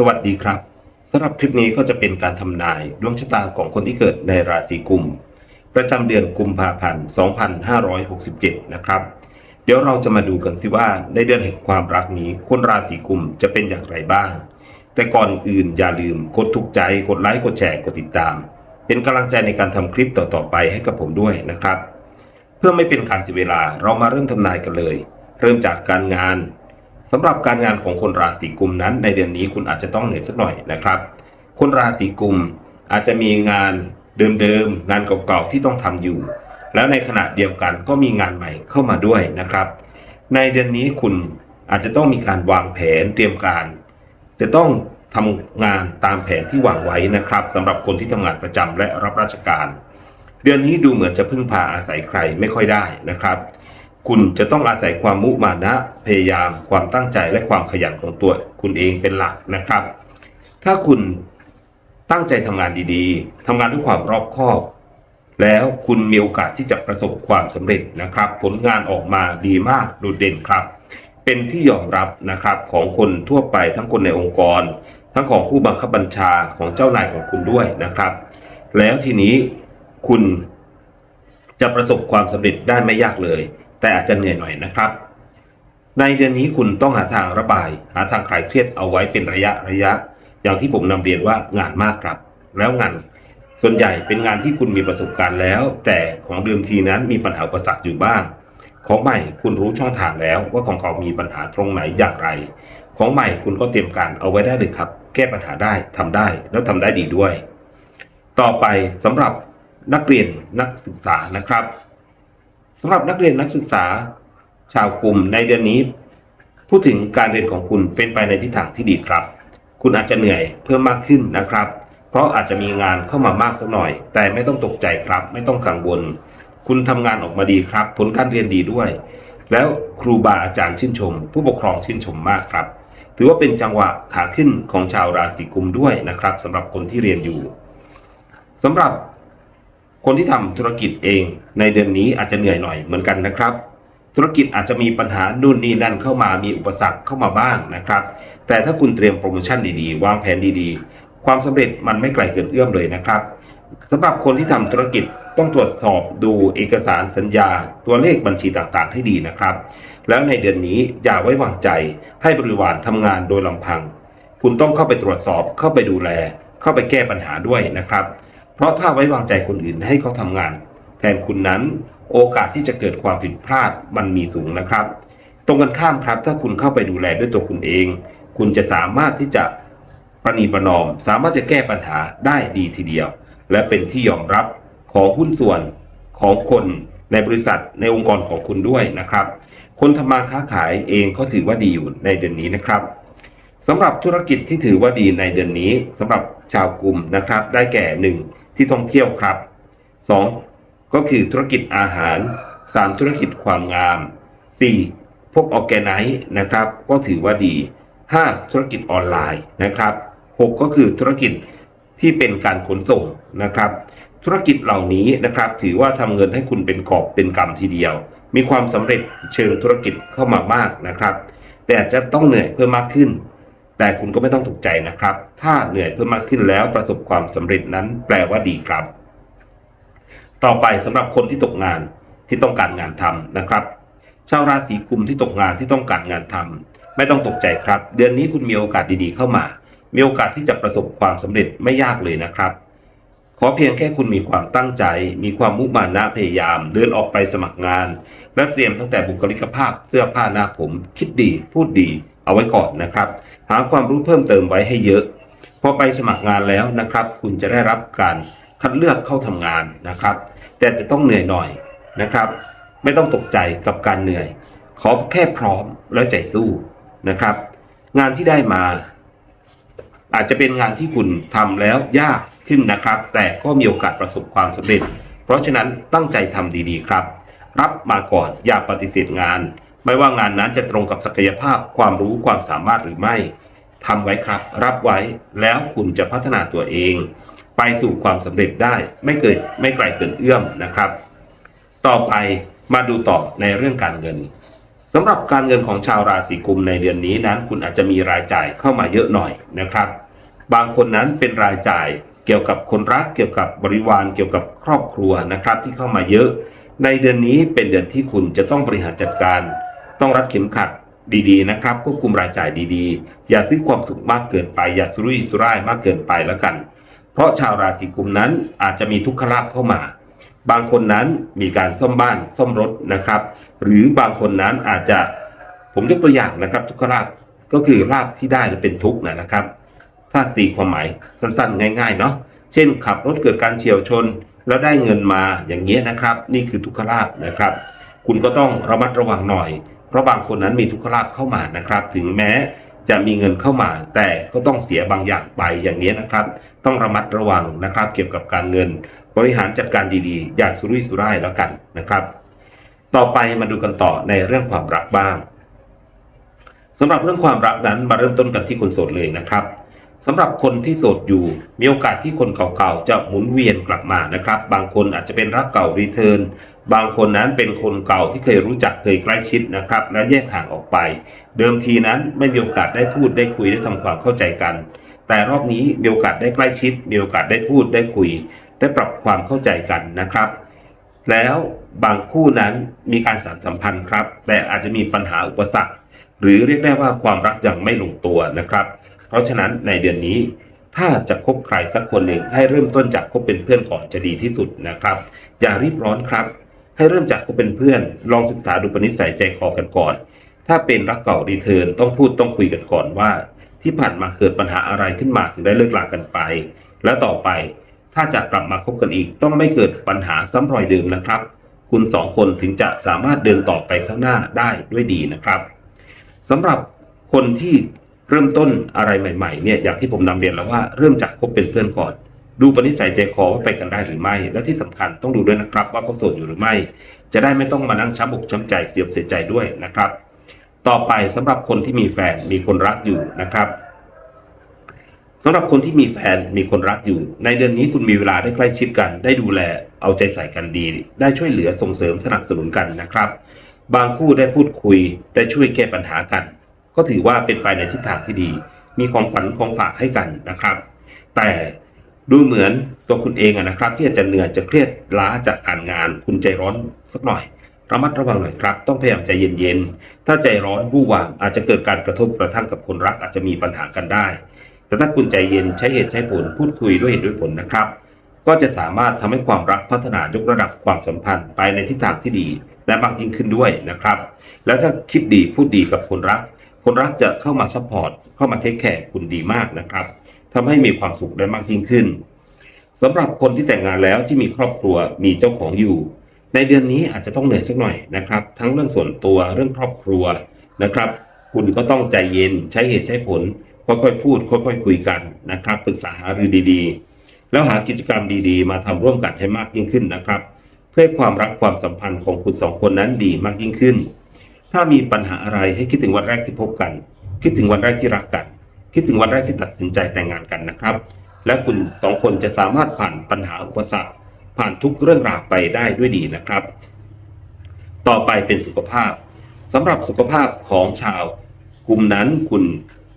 สวัสดีครับสำหรับคลิปนี้ก็จะเป็นการทำนายดวงชะตาของคนที่เกิดในราศีกุม ประจำเดือนกุมภาพันธ์ 2567 นะครับ เดี๋ยวเราจะมาดูกันสิว่าในเดือนแห่งความรักนี้คนราศีกุมจะเป็นอย่างไรบ้าง แต่ก่อนอื่นอย่าลืมกดถูกใจกดไลค์กดแชร์กดติดตาม เป็นกำลังใจในการทำคลิปต่อๆไปให้กับผมด้วยนะครับ เพื่อไม่เป็นการเสียเวลาเรามาเริ่มทำนายกันเลย เริ่มจากการงาน สำหรับการงานของคนราศีกุมนั้น ในเดือนนี้คุณอาจจะต้องเหนื่อยสักหน่อยนะครับ คนราศีกุมอาจจะมีงานเดิมๆงานเก่าๆที่ต้องทำอยู่ แล้วในขณะเดียวกันก็มีงานใหม่เข้ามาด้วยนะครับ ในเดือนนี้คุณอาจจะต้องมีการวางแผนเตรียมการ จะต้องทำงานตามแผนที่วางไว้นะครับสำหรับคนที่ทำงานประจำและรับราชการ เดือนนี้ดูเหมือนจะพึ่งพาอาศัยใครไม่ค่อยได้นะครับ คุณจะต้องอาศัยความมุมานะ พยายาม ความตั้งใจและความขยันของตัวคุณเองเป็นหลักนะครับ ถ้าคุณตั้งใจทำงานดีๆทำงานด้วยความรอบคอบ แล้วคุณมีโอกาสที่จะประสบความสำเร็จนะครับ ผลงานออกมาดีมากโดดเด่นครับ เป็นที่ยอมรับนะครับของคนทั่วไปทั้งคนในองค์กร ทั้งของผู้บังคับบัญชาของเจ้านายของคุณด้วยนะครับ แล้วทีนี้คุณจะประสบความสำเร็จได้ไม่ยากเลย แต่อาจจะเหนื่อยหน่อยนะครับ ในเดือนนี้คุณต้องหาทางระบาย หาทางคลายเครียดเอาไว้เป็นระยะระยะ อย่างที่ผมนำเรียนว่างานมากครับ แล้วงานส่วนใหญ่เป็นงานที่คุณมีประสบการณ์แล้ว แต่ของเดิมทีนั้นมีปัญหาอุปสรรคอยู่บ้าง ของใหม่คุณรู้ช่องทางแล้วว่าของเขามีปัญหาตรงไหนอย่างไร ของใหม่คุณก็เตรียมการเอาไว้ได้เลยครับ แก้ปัญหาได้ทำได้แล้วทำได้ดีด้วย ต่อไปสำหรับนักเรียนนักศึกษานะครับ สำหรับนักเรียนนักศึกษาชาวกลุ่มในเดือนนี้ พูดถึงการเรียนของคุณเป็นไปในทิศทางที่ดีครับ คุณอาจจะเหนื่อยเพิ่มมากขึ้นนะครับ เพราะอาจจะมีงานเข้ามามากสักหน่อย แต่ไม่ต้องตกใจครับ ไม่ต้องกังวล คุณทำงานออกมาดีครับ ผลการเรียนดีด้วย แล้วครูบาอาจารย์ชื่นชม ผู้ปกครองชื่นชมมากครับ ถือว่าเป็นจังหวะขาขึ้นของชาวราศีกุมด้วยนะครับสำหรับคนที่เรียนอยู่สำหรับ คนที่ทำธุรกิจเองในเดือนนี้อาจจะเหนื่อยหน่อยเหมือนกันนะครับ ธุรกิจอาจจะมีปัญหานู่นนี่นั่นเข้ามามีอุปสรรคเข้ามาบ้างนะครับ แต่ถ้าคุณเตรียมโปรโมชั่นดีๆ วางแผนดีๆ ความสำเร็จมันไม่ไกลเกินเอื้อมเลยนะครับสำหรับคนที่ทำธุรกิจต้องตรวจสอบดูเอกสารสัญญา ตัวเลขบัญชีต่างๆ ให้ดีนะครับ แล้วในเดือนนี้อย่าไว้วางใจให้บริวารทำงานโดยลำพัง คุณต้องเข้าไปตรวจสอบเข้าไปดูแล เข้าไปแก้ปัญหาด้วยนะครับ เพราะถ้าไว้วางใจคนอื่นให้เขาทำงาน แทนคุณนั้น โอกาสที่จะเกิดความผิดพลาดมันมีสูงนะครับ ตรงกันข้ามครับ ถ้าคุณเข้าไปดูแลด้วยตัวคุณเอง คุณจะสามารถที่จะประนีประนอม สามารถจะแก้ปัญหาได้ดีทีเดียว และเป็นที่ยอมรับของหุ้นส่วนของคนในบริษัทในองค์กรของคุณด้วยนะครับ คนทำมาค้าขายเองก็ถือว่าดีอยู่ในเดือนนี้นะครับสำหรับธุรกิจที่ถือว่าดีในเดือนนี้สำหรับชาวกลุ่มนะครับ ได้แก่หนึ่ง ที่ท่องเที่ยวครับสองก็คือธุรกิจอาหาร 3 ธุรกิจความงาม 4. พวกออแกไนซ์นะครับ ก็ถือว่าดี 5. ธุรกิจออนไลน์นะครับ 6 ก็คือธุรกิจที่เป็นการขนส่งนะครับ ธุรกิจเหล่านี้นะครับ ถือว่าทำเงินให้คุณเป็นกอบเป็นกำทีเดียว มีความสำเร็จเชิงธุรกิจเข้ามามากนะครับ แต่จะต้องเหนื่อยเพิ่มมากขึ้น แต่คุณก็ไม่ต้องตกใจนะครับ ถ้าเหนื่อยเพิ่มมากขึ้นแล้วประสบความสำเร็จนั้นแปลว่าดีครับ ต่อไปสำหรับคนที่ตกงานที่ต้องการงานทำนะครับ ชาวราศีกุมที่ตกงานที่ต้องการงานทำไม่ต้องตกใจครับ เดือนนี้คุณมีโอกาสดีๆเข้ามา มีโอกาสที่จะประสบความสำเร็จไม่ยากเลยนะครับ ขอเพียงแค่คุณมีความตั้งใจ มีความมุมานะพยายาม เดินออกไปสมัครงาน และเตรียมตั้งแต่บุคลิกภาพเสื้อผ้าหน้าผม คิดดี พูดดี เอาไว้ก่อนนะครับ หาความรู้เพิ่มเติมไว้ให้เยอะ พอไปสมัครงานแล้วนะครับ คุณจะได้รับการคัดเลือกเข้าทำงานนะครับ แต่จะต้องเหนื่อยหน่อยนะครับ ไม่ต้องตกใจกับการเหนื่อย ขอแค่พร้อมแล้วใจสู้นะครับ งานที่ได้มา อาจจะเป็นงานที่คุณทำแล้วยากขึ้นนะครับ แต่ก็มีโอกาสประสบความสำเร็จ เพราะฉะนั้นตั้งใจทำดีๆครับ รับมาก่อนอย่าปฏิเสธงาน ไม่ว่างานนั้นจะตรงกับศักยภาพความรู้ความสามารถหรือไม่ ทำไว้ครับ รับไว้แล้วคุณจะพัฒนาตัวเอง ไปสู่ความสำเร็จได้ไม่เกิดไม่ไกลเกินเอื้อมนะครับ ต่อไปมาดูต่อในเรื่องการเงินสำหรับการเงินของชาวราศีกุมในเดือนนี้นั้นคุณอาจจะมีรายจ่ายเข้ามาเยอะหน่อยนะครับ บางคนนั้นเป็นรายจ่ายเกี่ยวกับคนรักเกี่ยวกับบริวารเกี่ยวกับครอบครัวนะครับที่เข้ามาเยอะ ในเดือนนี้เป็นเดือนที่คุณจะต้องบริหารจัดการ ต้องรัดเข็มขัด ดีๆนะครับควบคุมรายจ่ายดีๆ อย่าซื้อความสุขมากเกินไป อย่าสุรุ่ยสุร่ายมากเกินไปแล้วกัน เพราะชาวราศีกุมนั้นอาจจะมีทุกขลาภเข้ามา บางคนนั้นมีการซ่อมบ้านซ่อมรถนะครับ หรือบางคนนั้นอาจจะผมยกตัวอย่างนะครับ ทุกขลาภก็คือลาภที่ได้จะเป็นทุกข์นะครับ ถ้าตีความหมายสั้นๆ ง่าย ๆ เนาะเช่น ขับรถเกิดการเฉียวชน แล้วได้เงินมาอย่างเงี้ยนะครับ นี่คือทุกขลาภนะครับ คุณก็ต้องระมัดระวังหน่อย เพราะบางคนนั้นมีทุกขลาภเข้ามานะครับ ถึงแม้จะมีเงินเข้ามา แต่ก็ต้องเสียบางอย่างไปอย่างนี้นะครับ ต้องระมัดระวังนะครับ เกี่ยวกับการเงิน บริหารจัดการดีๆ อย่าสุรุ่ยสุร่ายแล้วกันนะครับ ต่อไปมาดูกันต่อในเรื่องความรักบ้างสำหรับเรื่องความรักนั้นมาเริ่มต้นกันที่คนโสดเลยนะครับ สำหรับคนที่โสดอยู่ มีโอกาสที่คนเก่าๆจะหมุนเวียนกลับมานะครับ บางคนอาจจะเป็นรักเก่ารีเทิร์นบางคนนั้นเป็นคนเก่าที่เคยรู้จักเคยใกล้ชิดนะครับ และแยกห่างออกไป เดิมทีนั้นไม่มีโอกาสได้พูดได้คุยได้ทำความเข้าใจกัน แต่รอบนี้มีโอกาสได้ใกล้ชิด มีโอกาสได้พูดได้คุย ได้ปรับความเข้าใจกันนะครับ แล้วบางคู่นั้นมีการสานสัมพันธ์ครับ แต่อาจจะมีปัญหาอุปสรรค หรือเรียกได้ว่าความรักยังไม่ลงตัวนะครับ เพราะฉะนั้นในเดือนนี้ถ้าจะคบใครสักคนหนึ่งให้เริ่มต้นจากคบเป็นเพื่อนก่อนจะดีที่สุดนะครับ อย่ารีบร้อนครับ ให้เริ่มจากคบเป็นเพื่อน ลองศึกษาดูปณิสัยใจคอกันก่อน ถ้าเป็นรักเก่ารีเทิร์นต้องพูดต้องคุยกันก่อนว่า ที่ผ่านมาเกิดปัญหาอะไรขึ้นมาถึงได้เลิกลากันไป และต่อไปถ้าจะกลับมาคบกันอีก ต้องไม่เกิดปัญหาซ้ำรอยเดิมนะครับ คุณสองคนถึงจะสามารถเดินต่อไปข้างหน้าได้ด้วยดีนะครับสำหรับคนที่ เริ่มต้นอะไรใหม่ๆเนี่ยอย่างที่ผมนำเรียนแล้วว่าเริ่มจากคบเป็นเพื่อนก่อน ดูปณิสัยใจคอว่าไปกันได้หรือไม่ และที่สำคัญต้องดูด้วยนะครับ ว่าเขาโสดอยู่หรือไม่ จะได้ไม่ต้องมานั่งช้ำอกช้ำใจเสียบเสียใจด้วยนะครับ ต่อไปสำหรับคนที่มีแฟนมีคนรักอยู่นะครับสำหรับคนที่มีแฟนมีคนรักอยู่ ในเดือนนี้คุณมีเวลาได้ใกล้ชิดกัน ได้ดูแลเอาใจใส่กันดี ได้ช่วยเหลือส่งเสริมสนับสนุนกันนะครับ บางคู่ได้พูดคุยได้ช่วยแก้ปัญหากัน ก็ถือว่าเป็นไปในทิศทางที่ดี มีของขวัญของฝากให้กันนะครับ แต่ดูเหมือนตัวคุณเองนะครับ ที่อาจจะเหนื่อยจะเครียดล้าจากการงาน คุณใจร้อนสักหน่อยระมัดระวังหน่อยครับ ต้องพยายามใจเย็นๆ ถ้าใจร้อนวู่วามอาจจะเกิดการกระทบกระทั่งกับคนรักอาจจะมีปัญหากันได้ แต่ถ้าคุณใจเย็นใช้เหตุใช้ผลพูดคุยด้วยเหตุด้วยผลนะครับ ก็จะสามารถทำให้ความรักพัฒนายกระดับความสัมพันธ์ไปในทิศทางที่ดี และมากยิ่งขึ้นด้วยนะครับ แล้วถ้าคิดดีพูดดีกับคนรัก คนรักจะเข้ามาซัพพอร์ตเข้ามาเทคแคร์คุณดีมากนะครับทำให้มีความสุขได้มากยิ่งขึ้นสำหรับคนที่แต่งงานแล้วที่มีครอบครัวมีเจ้าของอยู่ ในเดือนนี้อาจจะต้องเหนื่อยสักหน่อยนะครับ ทั้งเรื่องส่วนตัวเรื่องครอบครัวนะครับ คุณก็ต้องใจเย็นใช้เหตุใช้ผลค่อยๆพูดค่อยๆคุยกันนะครับปรึกษาหารือดีๆ แล้วหากิจกรรมดีๆ มาทำร่วมกันให้มากยิ่งขึ้นนะครับ เพื่อความรักความสัมพันธ์ของคุณสองคนนั้นดีมากยิ่งขึ้น ถ้ามีปัญหาอะไรให้คิดถึงวันแรกที่พบกัน คิดถึงวันแรกที่รักกัน คิดถึงวันแรกที่ตัดสินใจแต่งงานกันนะครับ และคุณสองคนจะสามารถผ่านปัญหาอุปสรรค ผ่านทุกเรื่องราวไปได้ด้วยดีนะครับ ต่อไปเป็นสุขภาพสำหรับสุขภาพของชาวกลุ่มนั้นคุณ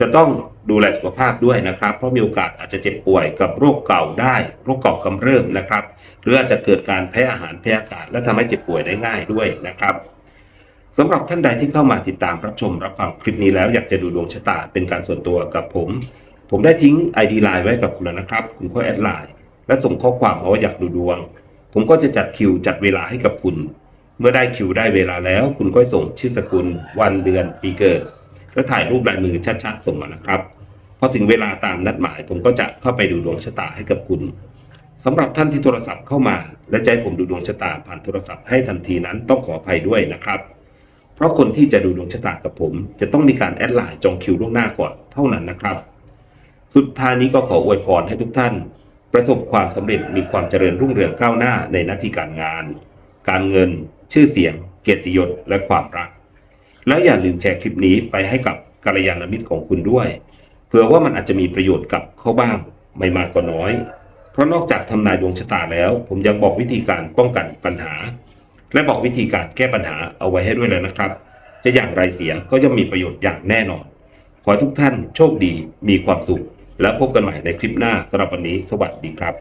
จะต้องดูแลสุขภาพด้วยนะครับ เพราะมีโอกาสอาจจะเจ็บป่วยกับโรคเก่าได้ โรคเก่ากำเริบนะครับ หรืออาจจะเกิดการแพ้อาหารแพ้อากาศและทำให้เจ็บป่วยได้ง่ายด้วยนะครับ สำหรับท่านใดที่เข้ามาติดตามรับชมรับฟังคลิปนี้แล้วอยากจะดูดวงชะตาเป็นการส่วนตัวกับผม ผมได้ทิ้ง ID ไลน์ไว้กับคุณแล้วนะครับ คุณก็แอดไลน์และส่งข้อความมาว่าอยากดูดวง ผมก็จะจัดคิวจัดเวลาให้กับคุณ เมื่อได้คิวได้เวลาแล้ว คุณก็ส่งชื่อสกุล วันเดือนปีเกิดแล้วถ่ายรูปลายมือชัดๆ ส่งมานะครับพอถึงเวลาตามนัดหมาย ผมก็จะเข้าไปดูดวงชะตาให้กับคุณสำหรับท่านที่โทรศัพท์เข้ามา และใจผมดูดวงชะตาผ่านโทรศัพท์ให้ทันทีนั้นต้องขออภัยด้วยนะครับ เพราะคนที่จะดูดวงชะตากับผม จะต้องมีการแอดไลน์จองคิวล่วงหน้าก่อนเท่านั้นนะครับ สุดท้ายนี้ก็ขออวยพรให้ทุกท่าน ประสบความสำเร็จมีความเจริญรุ่งเรืองก้าวหน้าในหน้าที่การงาน การเงิน ชื่อเสียง เกียรติยศและความรัก แล้วอย่าลืมแชร์คลิปนี้ไปให้กับกัลยาณมิตรของคุณด้วยเผื่อว่ามันอาจจะมีประโยชน์กับเขาบ้างไม่มากก็น้อย เพราะนอกจากทำนายดวงชะตาแล้ว ผมยังบอกวิธีการป้องกันปัญหา และบอกวิธีการแก้ปัญหาเอาไว้ให้ด้วยเลยนะครับ จะอย่างไรเสียก็จะมีประโยชน์อย่างแน่นอน ขอทุกท่านโชคดีมีความสุข แล้วพบกันใหม่ในคลิปหน้าสำหรับวันนี้ สวัสดีครับ